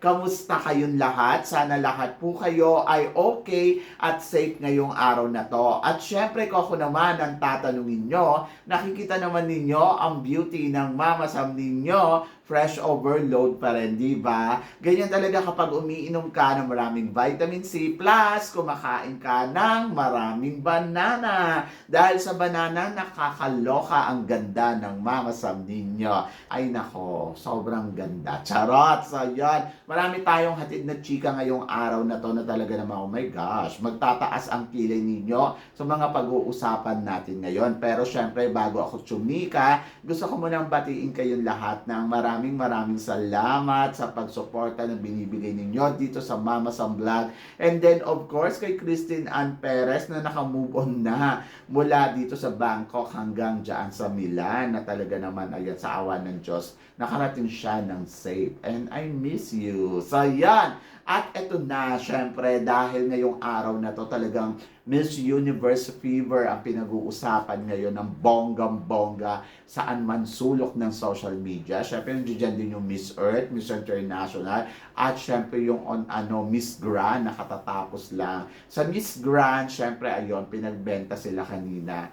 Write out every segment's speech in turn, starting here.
Kamusta kayong lahat? Sana lahat po kayo ay okay at safe ngayong araw na to. At syempre ko ako naman ang tatanungin nyo, nakikita naman ninyo ang beauty ng Mama Sam ninyo, fresh overload pa rin, di ba? Ganyan talaga kapag umiinom ka ng maraming vitamin C plus kumakain ka ng maraming banana. Dahil sa banana, nakakaloka ang ganda ng Mama Sam ninyo. Ay nako, sobrang ganda. Charot! So yan, marami tayong hatid na chika ngayong araw na to na talaga naman, oh my gosh, magtataas ang kilay ninyo sa mga pag-uusapan natin ngayon. Pero syempre, bago ako tsumika, gusto ko munang batiin kayong lahat ng maraming maraming salamat sa pagsuporta na binibigay ninyo dito sa Mama Sam Vlog. And then, of course, kay Christine Ann Perez na nakamove on na mula dito sa Bangkok hanggang dyan sa Milan na talaga naman, ayan, sa awa ng Diyos, nakarating siya ng safe. And I miss you. So, yan. At eto na, syempre, dahil ngayong araw na to talagang Miss Universe Fever ang pinag-uusapan ngayon ng bonggang-bongga saan man sulok ng social media. Syempre, nandiyan din yung Miss Earth, Miss International, at syempre yung on ano Miss Grand nakatatapos lang. Sa Miss Grand, syempre ayun, pinagbenta sila kanina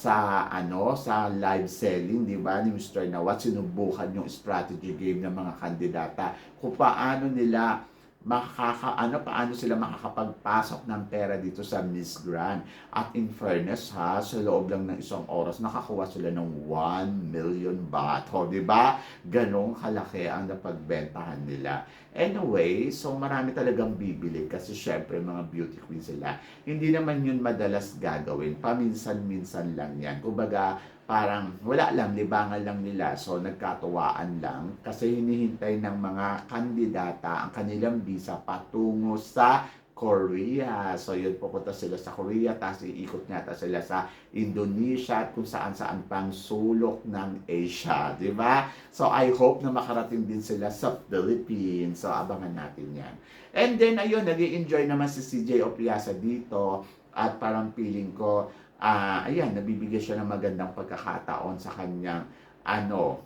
sa ano sa live selling di ba ni Mr. Nawat sinubukan yung strategy game ng mga kandidata kung paano nila makaka ano paano sila makakapagpasok ng pera dito sa Miss Grand? At in fairness ha sa loob lang ng isang oras nakakuha sila ng 1 million di ba? Ganong kalaki ang napagbentahan nila. Anyway so marami talagang bibili kasi syempre mga beauty queen sila. Hindi naman yun madalas gagawin. Paminsan-minsan lang yan. Kumbaga parang wala lang, libangan lang nila. So, nagkatuwaan lang kasi hinihintay ng mga kandidata ang kanilang visa patungo sa Korea. So, yun, pupunta sila sa Korea, tapos iikot nata sila sa Indonesia at kung saan-saan pang sulok ng Asia. Di ba? So, I hope na makarating din sila sa Philippines. So, abangan natin yan. And then, ayun, nag enjoy naman si CJ Opiasa dito at parang feeling ko ah ayan, nabibigyan siya ng magandang pagkakataon sa kanyang ano,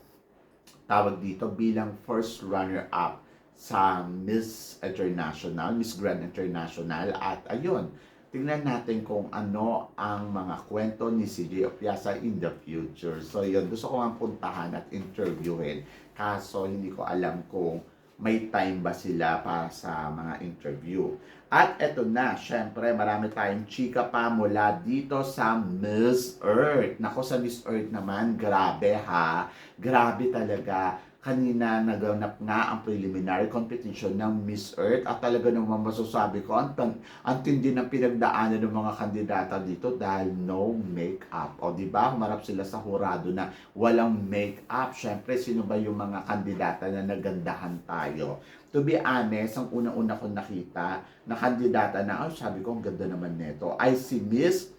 tawag dito bilang first runner-up sa Miss International, Miss Grand International at ayun, tingnan natin kung ano ang mga kwento ni CJ Opiasa in the future. So yun, gusto ko nga puntahan at interviewin. Kaso hindi ko alam kung may time ba sila para sa mga interview. At eto na, syempre marami tayong chika pa mula dito sa Miss Earth. Nako sa Miss Earth naman, grabe ha. Grabe talaga kanina naganap nga ang preliminary competition ng Miss Earth at talaga naman masasabi ko ang, ang tindi ng pinagdaanan ng mga kandidata dito dahil no makeup. O di ba? Humarap sila sa hurado na walang makeup. Syempre, sino ba yung mga kandidata na nagandahan tayo? To be honest, ang una-una ko nakita na kandidata na, oh, sabi ko, ang ganda naman nito, ay si Miss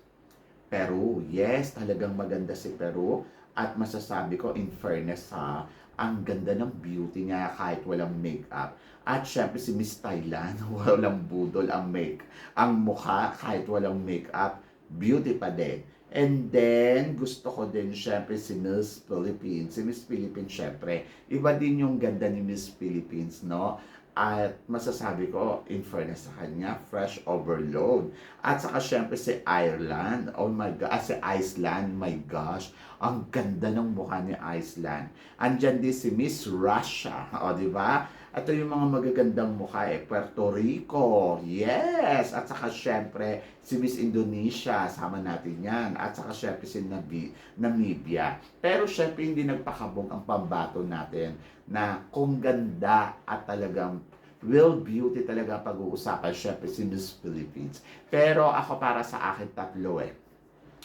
Peru. Yes, talagang maganda si Peru. At masasabi ko, in fairness ha, ang ganda ng beauty niya kahit walang makeup. At syempre si Miss Thailand, walang budol ang make. Ang mukha kahit walang makeup, beauty pa din. And then, gusto ko din syempre si Miss Philippines. Si Miss Philippines syempre, iba din yung ganda ni Miss Philippines, no? At masasabi ko, in fairness sa kanya, fresh overload. At saka syempre si Ireland, oh my God, ah, si Iceland, my gosh, ang ganda ng mukha ni Iceland. Andyan din si Miss Russia, o oh, di ba? Ito yung mga magagandang mukha eh. Puerto Rico, yes! At saka syempre, si Miss Indonesia, sama natin yan. At saka syempre si Nabi, Namibia. Pero syempre hindi nagpakabong ang pambato natin na kung ganda at talagang real beauty talaga pag-uusapan, syempre si Miss Philippines. Pero ako para sa akin tatlo eh.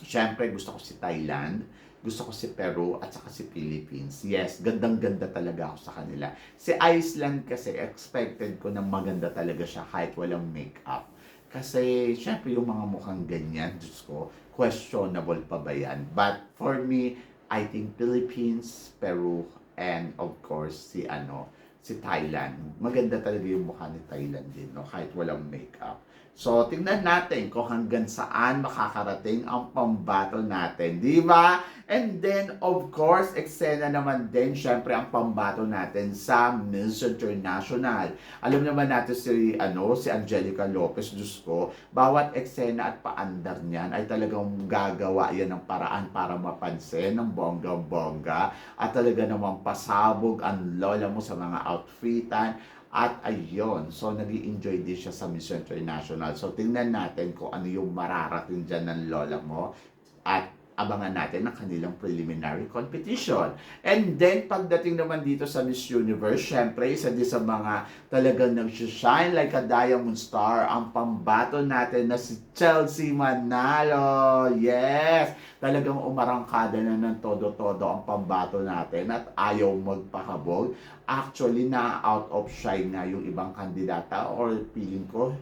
Syempre gusto ko si Thailand, gusto ko si Peru at saka si Philippines. Yes, gandang-ganda talaga ako sa kanila. Si Iceland kasi expected ko na maganda talaga siya kahit walang makeup. Kasi, syempre, yung mga mukhang ganyan, Diyos ko, questionable pa ba yan? But, for me, I think Philippines, Peru, and of course si ano, si Thailand. Maganda talaga yung mukha ni Thailand din, no? kahit walang makeup. So, tingnan natin kung hanggang saan makakarating ang pambattle natin, di ba? And then, of course, eksena naman din, syempre, ang pambattle natin sa Miss International. Alam naman natin si, ano, si Angelica Lopez, Diyos ko, bawat eksena at paandar niyan ay talagang gagawa yan ng paraan para mapansin ng bongga-bongga at talaga namang pasabog ang lola mo sa mga outfitan at ayun, so nag enjoy din siya sa Miss International. So tingnan natin kung ano yung mararating dyan ng lola mo at abangan natin ang kanilang preliminary competition. And then, pagdating naman dito sa Miss Universe, syempre, isa din sa mga talagang nag-shine like a diamond star, ang pambato natin na si Chelsea Manalo. Yes! Talagang umarangkada na ng todo-todo ang pambato natin at ayaw magpakabog. Actually, na out of shine na yung ibang kandidata or feeling ko,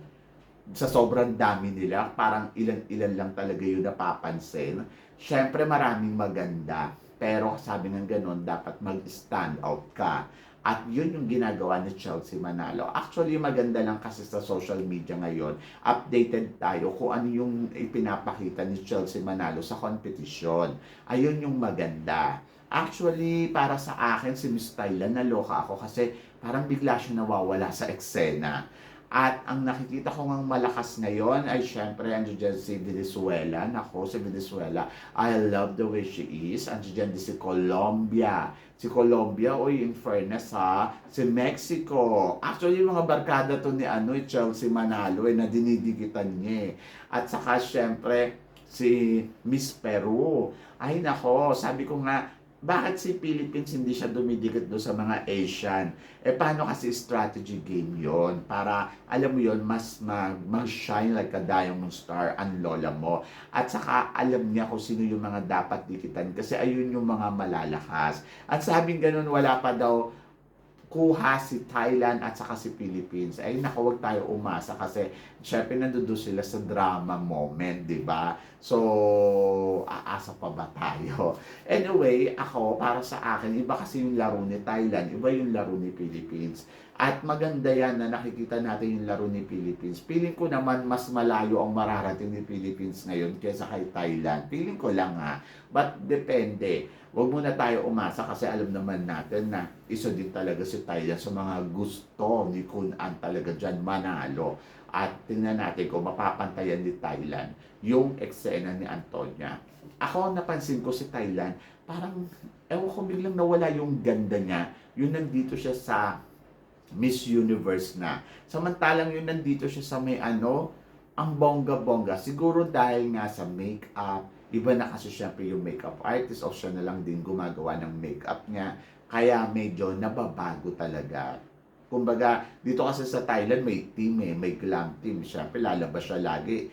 sa sobrang dami nila, parang ilan-ilan lang talaga yung napapansin. Siyempre, maraming maganda. Pero sabi ng ganun, dapat mag-stand out ka. At yun yung ginagawa ni Chelsea Manalo. Actually, maganda lang kasi sa social media ngayon, updated tayo kung ano yung ipinapakita ni Chelsea Manalo sa competition. Ayun yung maganda. Actually, para sa akin, si Miss Thailand, naloka ako kasi parang bigla siya nawawala sa eksena. At ang nakikita ko ngang malakas ngayon ay syempre andyan dyan si Venezuela. Nako, si Venezuela. I love the way she is. Andyan dyan din si Colombia. Si Colombia, oy, in fairness ha. Si Mexico. Actually, yung mga barkada to ni ano, eh, Chelsea Manalo, eh, na dinidikitan niya eh. At saka syempre, si Miss Peru. Ay nako, sabi ko nga, bakit si Philippines hindi siya dumidikit doon sa mga Asian? Eh, paano kasi strategy game yon Para, alam mo yon mas mag, mag-shine like a diamond star ang lola mo. At saka, alam niya kung sino yung mga dapat dikitan kasi ayun yung mga malalakas. At sabing ganun, wala pa daw kuha si Thailand at saka si Philippines. Ay naku, wag tayo umasa kasi syempre nandoon sila sa drama moment, di ba? So, aasa pa ba tayo? Anyway, ako, para sa akin, iba kasi yung laro ni Thailand, iba yung laro ni Philippines. At maganda yan na nakikita natin yung laro ni Philippines. Feeling ko naman mas malayo ang mararating ni Philippines ngayon kaysa kay Thailand. Feeling ko lang ha. But depende. Huwag muna tayo umasa kasi alam naman natin na isa din talaga si Thailand sa mga gusto ni Kun An talaga dyan manalo. At tingnan natin kung mapapantayan ni Thailand yung eksena ni Antonia. Ako napansin ko si Thailand, parang ewan ko biglang nawala yung ganda niya. Yun nandito siya sa Miss Universe na. Samantalang yun nandito siya sa may ano, ang bongga-bongga. Siguro dahil nga sa makeup, iba na kasi syempre yung makeup artist o siya na lang din gumagawa ng makeup niya. Kaya medyo nababago talaga. Kumbaga, dito kasi sa Thailand may team eh, may glam team. Syempre lalabas siya lagi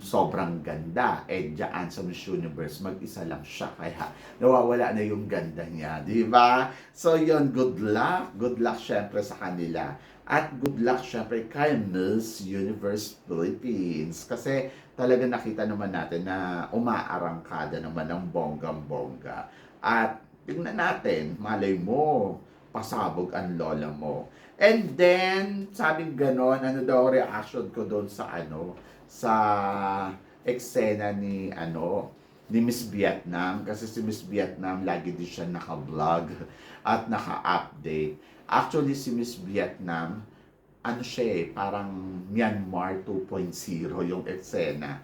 sobrang ganda. Eh, dyan sa Miss Universe, mag-isa lang siya. Kaya, nawawala na yung ganda niya. Di ba? So, yun, good luck. Good luck, syempre, sa kanila. At good luck, syempre, kay Miss Universe Philippines. Kasi, talaga nakita naman natin na umaarangkada naman ng bonggang-bongga. At, tingnan natin, malay mo, pasabog ang lola mo. And then, sabing ganon, ano daw reaction ko doon sa ano, sa eksena ni ano ni Miss Vietnam kasi si Miss Vietnam lagi din siya naka-vlog at naka-update. Actually si Miss Vietnam ano siya eh, parang Myanmar 2.0 yung eksena.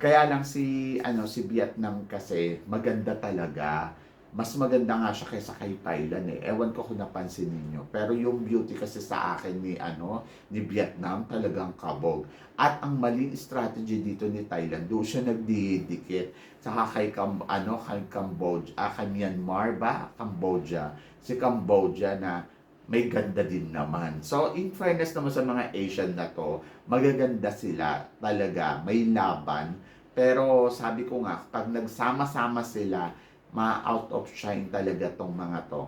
Kaya lang si ano si Vietnam kasi maganda talaga mas maganda nga siya kaysa kay Thailand eh. Ewan ko kung napansin ninyo. Pero yung beauty kasi sa akin ni ano ni Vietnam talagang kabog. At ang maling strategy dito ni Thailand, doon siya nagdidikit sa kay Cam, ano kay Cambodia, ah, kay Myanmar ba? Cambodia. Si Cambodia na may ganda din naman. So, in fairness naman sa mga Asian na to, magaganda sila talaga. May laban. Pero sabi ko nga, pag nagsama-sama sila, ma-out of shine talaga tong mga to.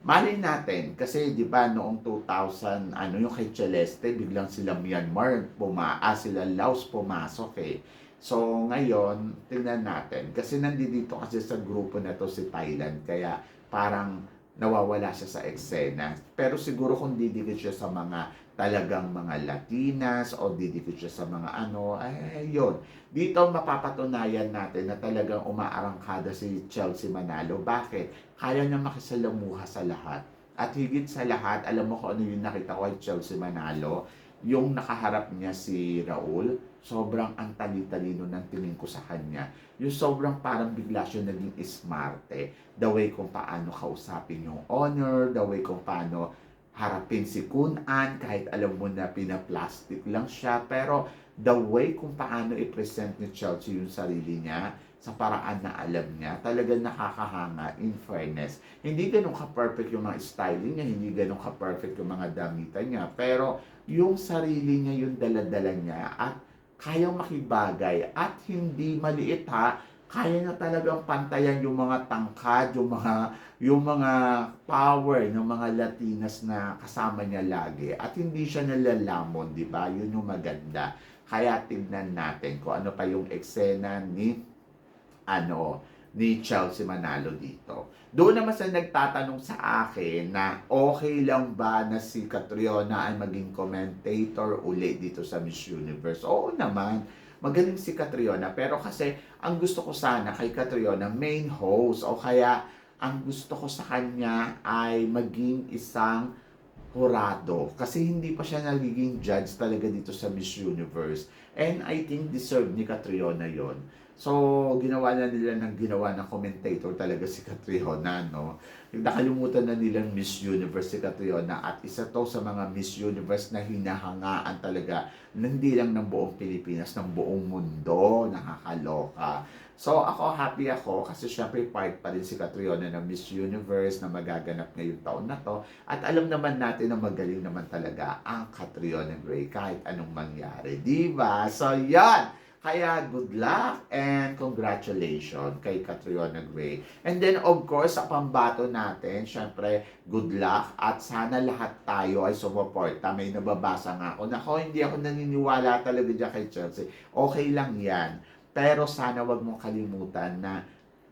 Mali natin, kasi di ba noong 2000, ano yung kay Celeste, biglang sila Myanmar, puma, ah, sila Laos pumasok eh. So ngayon, tingnan natin, kasi nandito kasi sa grupo na to si Thailand, kaya parang nawawala siya sa eksena. Pero siguro kung didikit siya sa mga talagang mga Latinas o didikit siya sa mga ano, ay, yun. Dito mapapatunayan natin na talagang umaarangkada si Chelsea Manalo. Bakit? Kaya niya makisalamuha sa lahat. At higit sa lahat, alam mo kung ano yung nakita ko kay Chelsea Manalo? Yung nakaharap niya si Raul, sobrang ang tali-talino ng tingin ko sa kanya. Yung sobrang parang bigla siya naging smarte. The way kung paano kausapin yung honor, the way kung paano harapin si Kunan, kahit alam mo na pinaplastic lang siya. Pero the way kung paano i-present ni Chelsea yung sarili niya, sa paraan na alam niya, talagang nakakahanga in fairness. Hindi ganun ka-perfect yung mga styling niya, hindi ganun ka-perfect yung mga damitan niya, pero yung sarili niya, yung daladala niya, at kayang makibagay, at hindi maliit ha, kaya na talagang pantayan yung mga tangkad, yung mga yung mga power ng mga Latinas na kasama niya lagi at hindi siya nalalamon, di ba? Yun yung maganda. Kaya tignan natin kung ano pa yung eksena ni ano ni Chelsea Manalo dito. Doon naman sa nagtatanong sa akin na okay lang ba na si Catriona ay maging commentator uli dito sa Miss Universe. Oo naman, magaling si Catriona. Pero kasi ang gusto ko sana kay Catriona, main host. O kaya ang gusto ko sa kanya ay maging isang hurado. Kasi hindi pa siya nagiging judge talaga dito sa Miss Universe. And I think deserve ni Catriona yon. So, ginawa na nila ng ginawa ng commentator talaga si Catriona, no? Nakalimutan na nilang Miss Universe si Catriona at isa to sa mga Miss Universe na hinahangaan talaga hindi lang ng buong Pilipinas, ng buong mundo. Nakakaloka. So, ako happy ako kasi syempre part pa rin si Catriona ng Miss Universe na magaganap ngayong taon na to. At alam naman natin na magaling naman talaga ang Catriona Gray kahit anong mangyari. Diba? So, yan! Kaya good luck and congratulations kay Catriona Gray. And then of course sa pambato natin, syempre good luck at sana lahat tayo ay sumuporta. May nababasa nga ako. Nako, hindi ako naniniwala talaga dyan kay Chelsea. Okay lang yan. Pero sana wag mong kalimutan na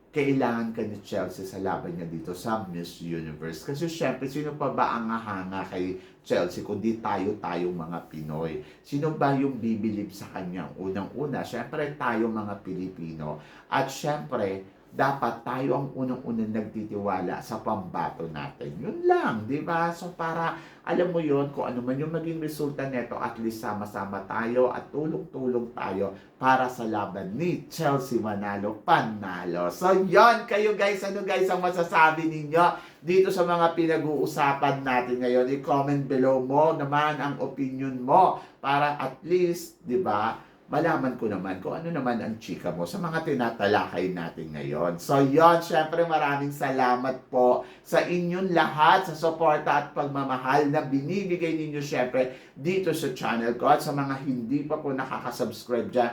kailangan ka ni Chelsea sa laban niya dito sa Miss Universe. Kasi syempre, sino pa ba ang hanga kay Chelsea kundi tayo-tayong mga Pinoy? Sino ba yung bibilib sa kanya? Unang-una, syempre tayo mga Pilipino. At syempre, dapat tayo ang unang-unang nagtitiwala sa pambato natin. Yun lang, di ba? So para alam mo yon kung ano man yung maging resulta nito, at least sama-sama tayo at tulong-tulong tayo para sa laban ni Chelsea Manalo Panalo. So yon kayo guys, ano guys ang masasabi ninyo dito sa mga pinag-uusapan natin ngayon? I-comment below mo naman ang opinion mo para at least, di ba, malaman ko naman kung ano naman ang chika mo sa mga tinatalakay natin ngayon. So yon, syempre maraming salamat po sa inyong lahat sa suporta at pagmamahal na binibigay ninyo syempre dito sa channel ko at sa mga hindi pa po nakakasubscribe dyan,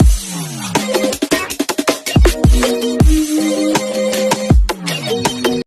Thank you.